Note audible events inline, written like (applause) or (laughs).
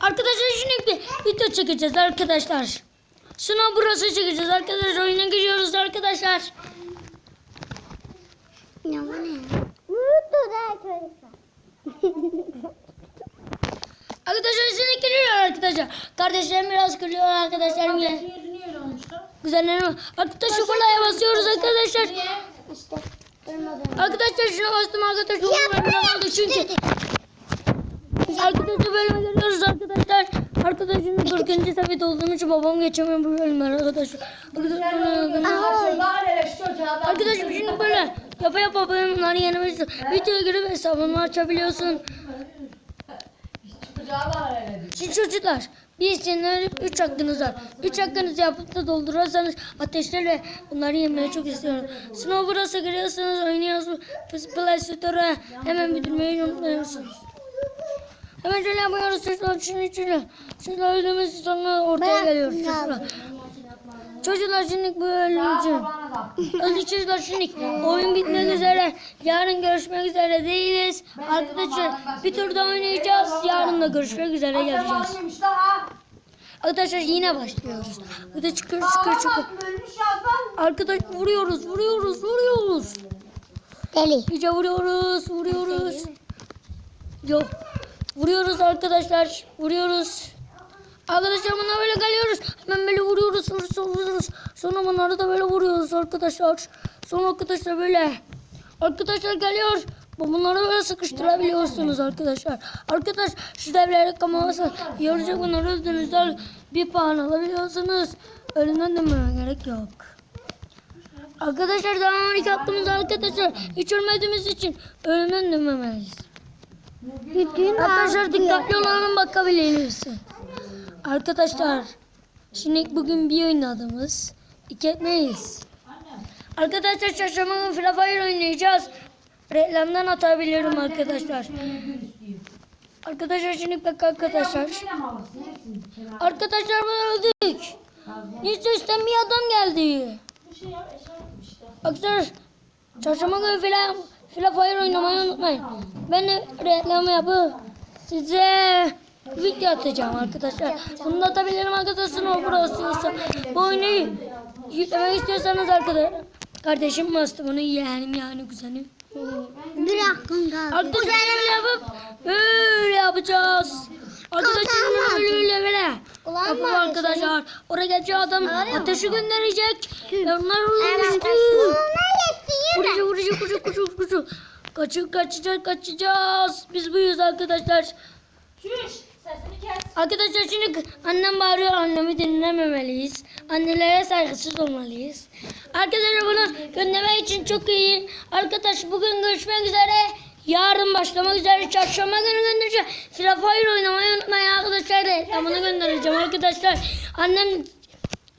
Arkadaşlar şimdi bir video çekeceğiz arkadaşlar. Sınav burası çekeceğiz arkadaşlar. Oyuna giriyoruz arkadaşlar. Ya bu ne? Mutlu da çocuklar. (laughs) Arkadaşlar seni giriyor arkadaşlar. Kardeşlerim biraz gülüyor arkadaşlar. Da? Güzellerim. Arkadaşlar buraya basıyoruz arkadaşlar. İşte. Arkadaşlar şuna bastım arkadaşlar. Kaldı çünkü. Arkadaşlar bölüme geliyoruz arkadaşlar. Arkadaşın 40. seviye olduğum için babam geçemiyor bu bölümleri arkadaşlar. Arkadaşlar şimdi böyle yapa yapa bölümleri yenebilirsin. Videoya girip hesabını açabiliyorsun. Şimdi çocuklar bir isteyenler 3 hakkınız var. 3 hakkınızı yapıp da doldurursanız ateşlerle bunları yemeyi çok istiyorum. Sınav burası giriyorsunuz oynuyorsunuz. Play Store'a hemen bildirmeyi unutmuyorsunuz. Hemen şöyle yapıyoruz çocuklar şunun içine. Çocuklar öldüğümüz sonra ortaya geliyoruz çocuklar. Çocuklar şimdi bu bölüm için. Bana da. Öldü çocuklar şimdi oyun bitmek üzere. Yarın görüşmek üzere değiliz. Arkadaşlar bir tur daha oynayacağız. Yarın da görüşmek üzere geleceğiz. Da. Arkadaşlar yine başlıyoruz. Bir de çıkır çıkır çıkır. Bak ölmüş yazdan. Arkadaş vuruyoruz vuruyoruz vuruyoruz. Deli. İyice vuruyoruz vuruyoruz. Yok. Vuruyoruz arkadaşlar. Vuruyoruz. Arkadaşlar buna böyle geliyoruz. Hemen böyle vuruyoruz, vuruyoruz, vuruyoruz. Sonra bunları da böyle vuruyoruz arkadaşlar. Sonra arkadaşlar böyle. Arkadaşlar geliyor. Bu- Bunları böyle sıkıştırabiliyorsunuz arkadaşlar. Arkadaş şu devleri kamaması yoracak bunları öldüğünüzde bir puan alabiliyorsunuz. Ölümden dönmeye gerek yok. Arkadaşlar daha önceki attığımız arkadaşlar hiç ölmediğimiz için ölümden dönmemeliyiz. Arkadaşlar dikkatli olalım bakabiliriz. Arkadaşlar şimdi bugün bir oynadığımız etmeyiz. Arkadaşlar çarşamba Free Fire oynayacağız. Reklamdan atabilirim arkadaşlar. Arkadaşlar şimdi bak arkadaşlar. Arkadaşlar ben öldük. Hiç üstten bir adam geldi. Arkadaşlar çarşamba günü Free, Free Fire oynamayı unutmayın. Ben de reklam yapıp size video atacağım arkadaşlar. Bunu da atabilirim arkadaşlar. O burası. Bu oyunu yüklemek istiyorsanız arkadaşlar. Kardeşim bastı bunu yeğenim yani kuzenim. Bir hakkın kaldı. Arkadaşlar yapıp böyle yapacağız. Arkadaşlar böyle böyle böyle. Yapıp arkadaşlar. Oraya gelecek adam ateşi gönderecek. Onlar Evet. Vurucu vurucu vurucu vurucu vurucu. Kaçın kaçacağız kaçacağız. Biz buyuz arkadaşlar. Şuş. Sesini kes. Arkadaşlar şimdi annem bağırıyor annemi dinlememeliyiz. Annelere saygısız olmalıyız. Arkadaşlar bunu göndermek için çok iyi. Arkadaş bugün görüşmek üzere. Yarın başlamak üzere. Çarşamba günü göndereceğim. Free Fire oynamayı unutmayın arkadaşlar. Reklamını göndereceğim arkadaşlar. Annem